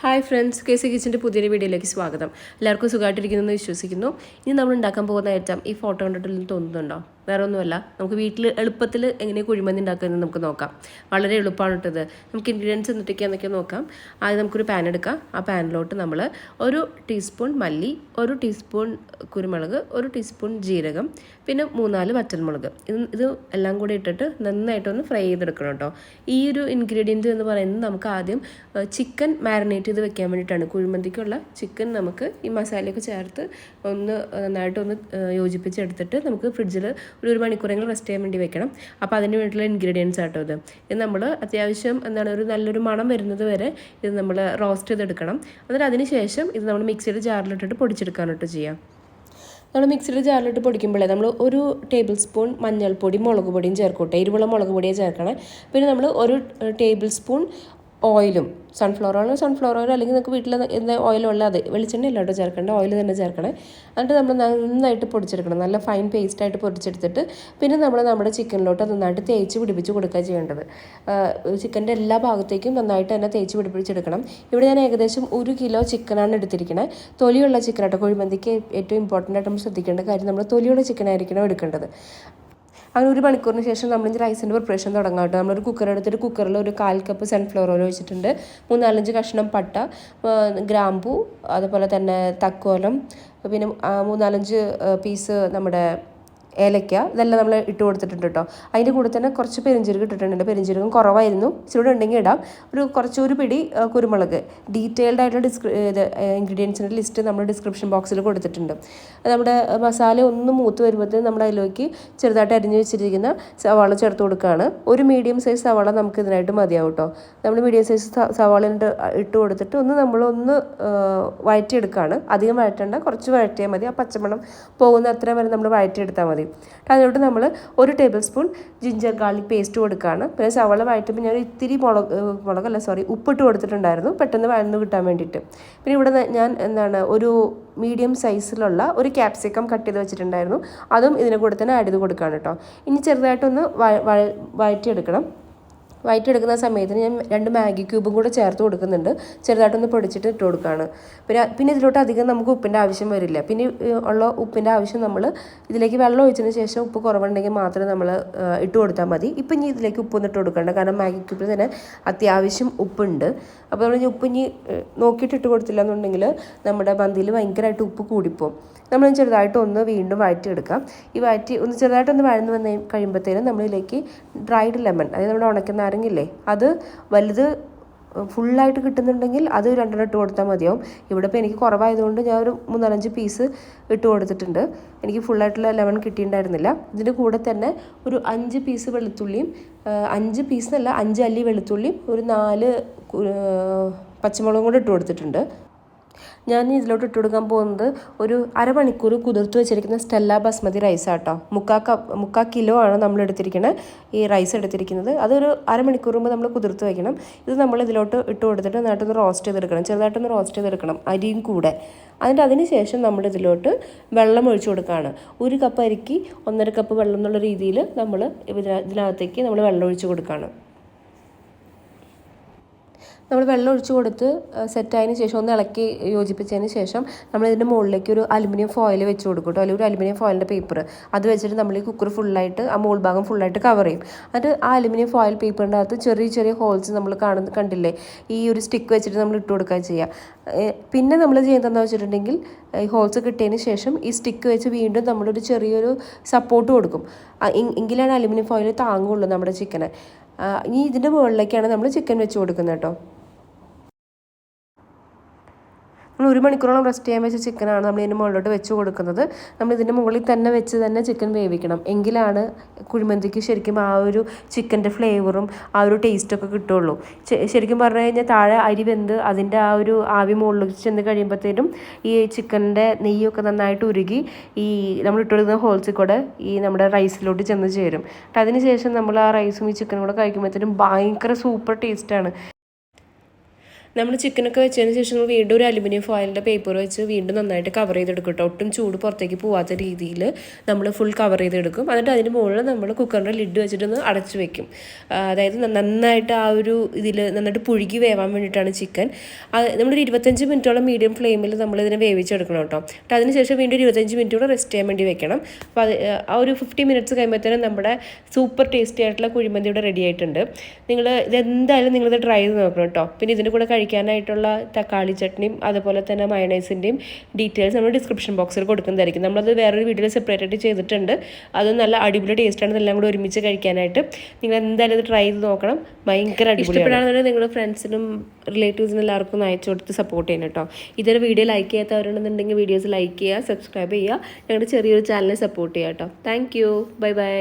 Hi friends K C കിച്ചന്റെ പുതിയൊരു വീഡിയോയിലേക്ക് സ്വാഗതം. എല്ലാവർക്കും സുഖമായിട്ടിരിക്കുന്നു എന്ന് വിശ്വസിക്കുന്നു. ഇനി നമ്മൾ ഉണ്ടാക്കാൻ പോകുന്ന ഐറ്റം ഈ ഫോട്ടോ കണ്ടിട്ടില്ലെന്ന് തോന്നുന്നുണ്ടോ? വേറെ ഒന്നുമല്ല നമുക്ക് വീട്ടിൽ എളുപ്പത്തിൽ എങ്ങനെ കുഴിമന്തി ഉണ്ടാക്കുന്നത് നമുക്ക് നോക്കാം. വളരെ എളുപ്പമാണ് ഇട്ടത് നമുക്ക് ഇൻഗ്രീഡിയൻസ് എന്തൊക്കെയാണെന്നൊക്കെ നോക്കാം. ആദ്യം നമുക്കൊരു പാൻ എടുക്കാം. ആ പാനിലോട്ട് നമ്മൾ ഒരു ടീസ്പൂൺ മല്ലി ഒരു ടീസ്പൂൺ കുരുമുളക് ഒരു ടീസ്പൂൺ ജീരകം പിന്നെ മൂന്നാൽ വറ്റൽമുളക്. ഇത് ഇത് എല്ലാം കൂടി ഇട്ടിട്ട് നന്നായിട്ടൊന്ന് ഫ്രൈ ചെയ്തെടുക്കണം കേട്ടോ. ഈ ഒരു ഇൻഗ്രീഡിയന്റ് എന്ന് പറയുന്നത് നമുക്ക് ആദ്യം ചിക്കൻ മാരിനേറ്റ് ചെയ്ത് വെക്കാൻ വേണ്ടിയിട്ടാണ്. കുഴിമന്തിക്കുള്ള ചിക്കൻ നമുക്ക് ഈ മസാലയൊക്കെ ചേർത്ത് ഒന്ന് നന്നായിട്ടൊന്ന് യോജിപ്പിച്ചെടുത്തിട്ട് നമുക്ക് ഫ്രിഡ്ജിൽ ഒരു ഒരു മണിക്കൂറെങ്കിലും റെസ്റ്റ് ചെയ്യാൻ വേണ്ടി വെക്കണം. അപ്പോൾ അതിന് വേണ്ടിയിട്ടുള്ള ഇൻഗ്രീഡിയൻസ് ആട്ടോ ഇത്. ഇത് നമ്മൾ അത്യാവശ്യം എന്താണ് ഒരു നല്ലൊരു മണം വരുന്നത് വരെ ഇത് നമ്മൾ റോസ്റ്റ് ചെയ്തെടുക്കണം. എന്നിട്ട് അതിന് ശേഷം ഇത് നമ്മൾ മിക്സിയുടെ ജാറിലിട്ടിട്ട് പൊടിച്ചെടുക്കാനായിട്ട് ചെയ്യാം. നമ്മൾ മിക്സിയുടെ ജാറിലിട്ട് പൊടിക്കുമ്പോഴേ നമ്മൾ ഒരു ടേബിൾ സ്പൂൺ മഞ്ഞൾപ്പൊടി മുളക് പൊടിയും ചേർക്കട്ടെ എരിവുള്ള മുളക് പൊടിയെ ചേർക്കണേ. പിന്നെ നമ്മൾ ഒരു ടേബിൾ സ്പൂൺ ഓയിലും. സൺഫ്ലവർ ഓയിൽ സൺഫ്ലവർ ഓയിൽ അല്ലെങ്കിൽ നിങ്ങൾക്ക് വീട്ടിൽ എന്ത് ഓയിലുള്ള അത് വെളിച്ചെണ്ണ അല്ലാട്ടോ ചേർക്കേണ്ട. ഓയിൽ തന്നെ ചേർക്കണേ. എന്നിട്ട് നമ്മൾ നന്നായിട്ട് പൊടിച്ചെടുക്കണം. നല്ല ഫൈൻ പേസ്റ്റായിട്ട് പൊടിച്ചെടുത്തിട്ട് പിന്നെ നമ്മൾ നമ്മുടെ ചിക്കനിലോട്ട് നന്നായിട്ട് തേച്ച് പിടിപ്പിച്ച് കൊടുക്കുക ചെയ്യേണ്ടത്. ചിക്കന്റെ എല്ലാ ഭാഗത്തേക്കും നന്നായിട്ട് തന്നെ തേച്ച് പിടിപ്പിച്ചെടുക്കണം. ഇവിടെ ഞാൻ ഏകദേശം ഒരു കിലോ ചിക്കനാണ് എടുത്തിരിക്കുന്നത് തൊലിയുള്ള ചിക്കനാട്ടോ കുഴിമന്തിക്ക് ഏറ്റവും ഇമ്പോർട്ടന്റ് ആയിട്ട് നമ്മൾ ശ്രദ്ധിക്കേണ്ട കാര്യം നമ്മൾ തൊലിയുള്ള ചിക്കനായിരിക്കണം എടുക്കേണ്ടത്. അങ്ങനെ ഒരു മണിക്കൂറിന് ശേഷം നമ്മൾ ഇനി റൈസിന്റെ പ്രിപ്പറേഷൻ തുടങ്ങാം കേട്ടോ. നമ്മളൊരു കുക്കർ എടുത്തിട്ട് കുക്കറിൽ ഒരു കാൽ കപ്പ് സൺഫ്ലവർ ഓയിൽ വെച്ചിട്ടുണ്ട് മൂന്നാലഞ്ച് കഷ്ണം പട്ട ഗ്രാമ്പു അതുപോലെ തന്നെ തക്കോലം പിന്നെ മൂന്നാലഞ്ച് പീസ് നമ്മുടെ ഏലക്ക ഇതെല്ലാം നമ്മൾ ഇട്ട് കൊടുത്തിട്ടുണ്ട് കേട്ടോ അതിന്റെ കൂടെ തന്നെ കുറച്ച് പെരിഞ്ചീരകം ഇട്ടിട്ടുണ്ട്. പെരിഞ്ചീരകം കുറവായിരുന്നു. ഇച്ചിരി ഉണ്ടെങ്കിൽ ഇടാം. ഒരു കുറച്ച് ഒരു പിടി കുരുമുളക്. ഡീറ്റെയിൽഡ് ആയിട്ടുള്ള ഡിസ്ക്രി ഇത് ഇൻഗ്രീഡിയൻസിന്റെ ലിസ്റ്റ് നമ്മൾ ഡിസ്ക്രിപ്ഷൻ ബോക്സിൽ കൊടുത്തിട്ടുണ്ട്. നമ്മുടെ മസാല ഒന്ന് മൂത്ത് വരുമ്പോൾ നമ്മൾ അതിലേക്ക് ചെറുതായിട്ട് അരിഞ്ഞു വെച്ചിരിക്കുന്ന സവാള ചേർത്ത് കൊടുക്കുകയാണ്. ഒരു മീഡിയം സൈസ് സവാള നമുക്ക് ഇതിനായിട്ട് മതിയാവും കേട്ടോ നമ്മൾ മീഡിയം സൈസ് സവാള ഇട്ട് കൊടുത്തിട്ട് ഒന്ന് നമ്മളൊന്ന് വഴറ്റിയെടുക്കുകയാണ്. അധികം വഴറ്റേണ്ട. കുറച്ച് വഴറ്റിയാൽ മതി. ആ പച്ചമണം പോകുന്ന അത്ര വരെ നമ്മൾ വഴറ്റിയെടുത്താൽ മതി. അതിലോട്ട് നമ്മൾ ഒരു table spoon ginger garlic paste കൊടുക്കുകയാണ് പിന്നെ സവള വഴറ്റുമ്പോൾ ഞാൻ ഇത്തിരി മുളക് മുളകല്ല സോറി ഉപ്പിട്ട് കൊടുത്തിട്ടുണ്ടായിരുന്നു. പെട്ടെന്ന് വഴന്ന് കിട്ടാൻ വേണ്ടിയിട്ട്. പിന്നെ ഇവിടെ ഞാൻ എന്താണ് ഒരു മീഡിയം സൈസിലുള്ള ഒരു ക്യാപ്സിക്കം കട്ട് ചെയ്ത് വെച്ചിട്ടുണ്ടായിരുന്നു. അതും ഇതിനെ കൂടെ തന്നെ ആഡ് ചെയ്ത് കൊടുക്കുകയാണ് കേട്ടോ. ഇനി ചെറുതായിട്ടൊന്ന് വഴറ്റിയെടുക്കണം. വയറ്റെടുക്കുന്ന സമയത്തിന് ഞാൻ രണ്ട് മാഗി ക്യൂബും കൂടെ ചേർത്ത് കൊടുക്കുന്നുണ്ട്. ചെറുതായിട്ടൊന്ന് പൊടിച്ചിട്ട് ഇട്ട് കൊടുക്കുകയാണ് പിന്നെ പിന്നെ ഇതിലോട്ട് അധികം നമുക്ക് ഉപ്പിന്റെ ആവശ്യം വരില്ല. പിന്നെ ഉള്ള ഉപ്പിന്റെ ആവശ്യം നമ്മൾ ഇതിലേക്ക് വെള്ളം ഒഴിച്ചതിന് ശേഷം ഉപ്പ് കുറവുണ്ടെങ്കിൽ മാത്രമേ നമ്മൾ ഇട്ട് കൊടുത്താൽ മതി. ഇപ്പം ഇനി ഇതിലേക്ക് ഉപ്പൊന്നും ഇട്ട് കൊടുക്കണ്ട. കാരണം മാഗി ക്യൂബിൽ തന്നെ അത്യാവശ്യം ഉപ്പുണ്ട്. അപ്പോൾ നമ്മൾ ഉപ്പ് ഇനി നോക്കിയിട്ട് ഇട്ട് കൊടുത്തില്ല എന്നുണ്ടെങ്കിൽ നമ്മുടെ മന്തിയിൽ ഭയങ്കരമായിട്ട് ഉപ്പ് കൂടിപ്പോവും. നമ്മൾ ചെറുതായിട്ട് ഒന്ന് വീണ്ടും വഴറ്റിയെടുക്കാം. ഈ വഴറ്റി ഒന്ന് ചെറുതായിട്ടൊന്ന് വഴന്ന് വന്ന് കഴിയുമ്പോഴത്തേനും നമ്മളിലേക്ക് ഡ്രൈഡ് ലെമൺ അതായത് നമ്മുടെ ഉണക്കുന്ന നാരങ്ങില്ലേ അത് വലുത് ഫുള്ളായിട്ട് കിട്ടുന്നുണ്ടെങ്കിൽ അത് രണ്ടെണ്ണം ഇട്ട് കൊടുത്താൽ മതിയാവും. ഇവിടെ ഇപ്പോൾ എനിക്ക് കുറവായതുകൊണ്ട് ഞാൻ ഒരു മൂന്നാലഞ്ച് പീസ് ഇട്ട് കൊടുത്തിട്ടുണ്ട്. എനിക്ക് ഫുള്ളായിട്ടുള്ള ലെമൺ കിട്ടിയിട്ടുണ്ടായിരുന്നില്ല. ഇതിന്റെ കൂടെ തന്നെ ഒരു അഞ്ച് പീസ് വെളുത്തുള്ളിയും അഞ്ച് പീസ് എന്നല്ല അഞ്ച് അല്ലി വെളുത്തുള്ളിയും ഒരു നാല് പച്ചമുളകും കൂടെ ഇട്ട് കൊടുത്തിട്ടുണ്ട്. ഞാൻ ഇതിലോട്ട് ഇട്ട് കൊടുക്കാൻ പോകുന്നത് ഒരു അരമണിക്കൂർ കുതിർത്ത് വെച്ചിരിക്കുന്ന സ്റ്റെല്ല ബസ്മതി റൈസ് ആട്ടോ. മുക്കാ കപ്പ് മുക്കാ കിലോ ആണ് നമ്മൾ എടുത്തിരിക്കുന്നത് ഈ റൈസ് എടുത്തിരിക്കുന്നത്. അതൊരു അരമണിക്കൂർ മുമ്പ് നമ്മൾ കുതിർത്ത് വയ്ക്കണം ഇത് നമ്മൾ ഇതിലോട്ട് ഇട്ട് കൊടുത്തിട്ട് നന്നായിട്ടൊന്ന് റോസ്റ്റ് ചെയ്തെടുക്കണം. ചെറുതായിട്ടൊന്ന് റോസ്റ്റ് ചെയ്തെടുക്കണം അരിയും കൂടെ. അതിന്റെ അതിന് ശേഷം നമ്മൾ ഇതിലോട്ട് വെള്ളം ഒഴിച്ചു കൊടുക്കുകയാണ്. ഒരു കപ്പ് അരിക്ക് ഒന്നര കപ്പ് വെള്ളം എന്നുള്ള രീതിയിൽ നമ്മൾ ഇതിനകത്തേക്ക് നമ്മൾ വെള്ളം ഒഴിച്ചു കൊടുക്കുകയാണ്. നമ്മൾ വെള്ളം ഒഴിച്ചു കൊടുത്ത് സെറ്റായതിന് ശേഷം ഒന്ന് ഇളക്കി യോജിപ്പിച്ചതിന് ശേഷം നമ്മൾ ഇതിന്റെ മുകളിലേക്ക് ഒരു അലുമിനിയം ഫോയിൽ വെച്ച് കൊടുക്കും കേട്ടോ അല്ലെങ്കിൽ ഒരു അലുമിനിയം ഫോയിലിന്റെ പേപ്പർ അത് വെച്ചിട്ട് നമ്മൾ ഈ കുക്കർ ഫുള്ളായിട്ട് ആ മുകൾ ഭാഗം ഫുള്ളായിട്ട് കവർ ചെയ്യും. അത് ആ അലുമിനിയം ഫോയിൽ പേപ്പറിന്റെ അകത്ത് ചെറിയ ചെറിയ ഹോൾസ് നമ്മൾ കാണുന്ന കണ്ടില്ലേ? ഈ ഒരു സ്റ്റിക്ക് വെച്ചിട്ട് നമ്മൾ ഇട്ട് കൊടുക്കുക ചെയ്യുക. പിന്നെ നമ്മൾ ചെയ്യുന്നതെന്ന് വെച്ചിട്ടുണ്ടെങ്കിൽ ഈ ഹോൾസ് കിട്ടിയതിന് ശേഷം ഈ സ്റ്റിക്ക് വെച്ച് വീണ്ടും നമ്മളൊരു ചെറിയൊരു സപ്പോർട്ട് കൊടുക്കും. എങ്കിലാണ് അലുമിനിയം ഫോയിൽ താങ്ങുള്ളൂ നമ്മുടെ ചിക്കനെ ഇനി ഇതിന്റെ മുകളിലേക്കാണ് നമ്മൾ ചിക്കൻ വെച്ച് കൊടുക്കുന്നത് കേട്ടോ നമ്മൾ ഒരു മണിക്കൂറോളം റെസ്റ്റ് ചെയ്യാൻ വെച്ച ചിക്കനാണ് നമ്മൾ ഇതിന്റെ മുകളിലോട്ട് വെച്ച് കൊടുക്കുന്നത്. നമ്മൾ ഇതിന്റെ മുകളിൽ തന്നെ വെച്ച് തന്നെ ചിക്കൻ വേവിക്കണം. എങ്കിലാണ് കുഴിമന്തിക്ക് ശരിക്കും ആ ഒരു ചിക്കന്റെ ഫ്ലേവറും ആ ഒരു ടേസ്റ്റൊക്കെ കിട്ടുള്ളൂ. ശരിക്കും പറഞ്ഞു കഴിഞ്ഞാൽ താഴെ അരി വെന്ത് അതിന്റെ ആ ഒരു ആവി മുകളിലേക്ക് ചെന്ന് കഴിയുമ്പോഴത്തേനും ഈ ചിക്കന്റെ നെയ്യൊക്കെ നന്നായിട്ട് ഉരുകി ഈ നമ്മൾ ഇട്ട് കൊടുക്കുന്ന ഹോൾസിൽ കൂടെ ഈ നമ്മുടെ റൈസിലോട്ട് ചെന്ന് ചേരും. അതിന് ശേഷം നമ്മൾ ആ റൈസും ഈ ചിക്കനും കൂടെ കഴിക്കുമ്പോഴത്തേനും ഭയങ്കര സൂപ്പർ ടേസ്റ്റാണ് നമ്മൾ ചിക്കനൊക്കെ വെച്ചതിന് ശേഷം വീണ്ടും ഒരു അലുമിനിയം ഫോയിലിന്റെ പേപ്പർ വെച്ച് വീണ്ടും നന്നായിട്ട് കവർ ചെയ്തെടുക്കും ഒട്ടും ചൂട് പുറത്തേക്ക് പോവാത്ത രീതിയിൽ നമ്മൾ ഫുൾ കവർ ചെയ്തെടുക്കും. എന്നിട്ട് അതിന് മുകളിൽ നമ്മൾ കുക്കറിന്റെ ലിഡ് വെച്ചിട്ടൊന്ന് അടച്ചു വെക്കും. അതായത് നന്നായിട്ട് ആ ഒരു ഇതിൽ നന്നായിട്ട് പുഴുകി വേവാൻ വേണ്ടിയിട്ടാണ് ചിക്കൻ. നമ്മളൊരു ഇരുപത്തഞ്ച് മിനിറ്റോളം മീഡിയം ഫ്ലെയിമിൽ നമ്മൾ ഇതിനെ വേവിച്ചെടുക്കണം കേട്ടോ. എന്നിട്ട് അതിനുശേഷം വീണ്ടും ഇരുപത്തഞ്ച് മിനിറ്റ് കൂടെ റെസ്റ്റ് ചെയ്യാൻ വേണ്ടി വെക്കണം. അപ്പോൾ അത് ആ ഒരു ഫിഫ്റ്റി മിനിറ്റ്സ് കഴിയുമ്പോഴത്തേനും നമ്മുടെ സൂപ്പർ ടേസ്റ്റി ആയിട്ടുള്ള കുഴിമന്തി ഇവിടെ റെഡി ആയിട്ടുണ്ട്. നിങ്ങൾ ഇതെന്തായാലും നിങ്ങളിത് ട്രൈ ചെയ്ത് നോക്കണം കേട്ടോ. പിന്നെ ഇതിന്റെ കൂടെ കഴിക്കാനായിട്ടുള്ള തക്കാളി ചട്നിയും അതുപോലെ തന്നെ മയണൈസിന്റെയും ഡീറ്റെയിൽസ് നമ്മൾ ഡിസ്ക്രിപ്ഷൻ ബോക്സിൽ കൊടുക്കുന്നതായിരിക്കും. നമ്മളത് വേറൊരു വീഡിയോയിൽ സെപ്പറേറ്റ് ആയിട്ട് ചെയ്തിട്ടുണ്ട്. അത് നല്ല അടിപൊളി ടേസ്റ്റാണ് ഇതെല്ലാം കൂടി ഒരുമിച്ച് കഴിക്കാനായിട്ട് നിങ്ങൾ എന്തായാലും ഇത് ട്രൈ ചെയ്ത് നോക്കണം. ഭയങ്കര ഇഷ്ടപ്പെടാണെന്നുണ്ടെങ്കിൽ നിങ്ങളുടെ ഫ്രണ്ട്സിനും റിലേറ്റീവ്സിനും എല്ലാവർക്കും അയച്ചു കൊടുത്ത് സപ്പോർട്ട് ചെയ്യണം കേട്ടോ. ഇതൊരു വീഡിയോ ലൈക്ക് ചെയ്യാത്തവരുണ്ടെന്നുണ്ടെങ്കിൽ വീഡിയോസ് ലൈക്ക് ചെയ്യുക സബ്സ്ക്രൈബ് ചെയ്യുക. ഞങ്ങളുടെ ചെറിയൊരു ചാനലിനെ സപ്പോർട്ട് ചെയ്യുക കേട്ടോ. Thank you bye bye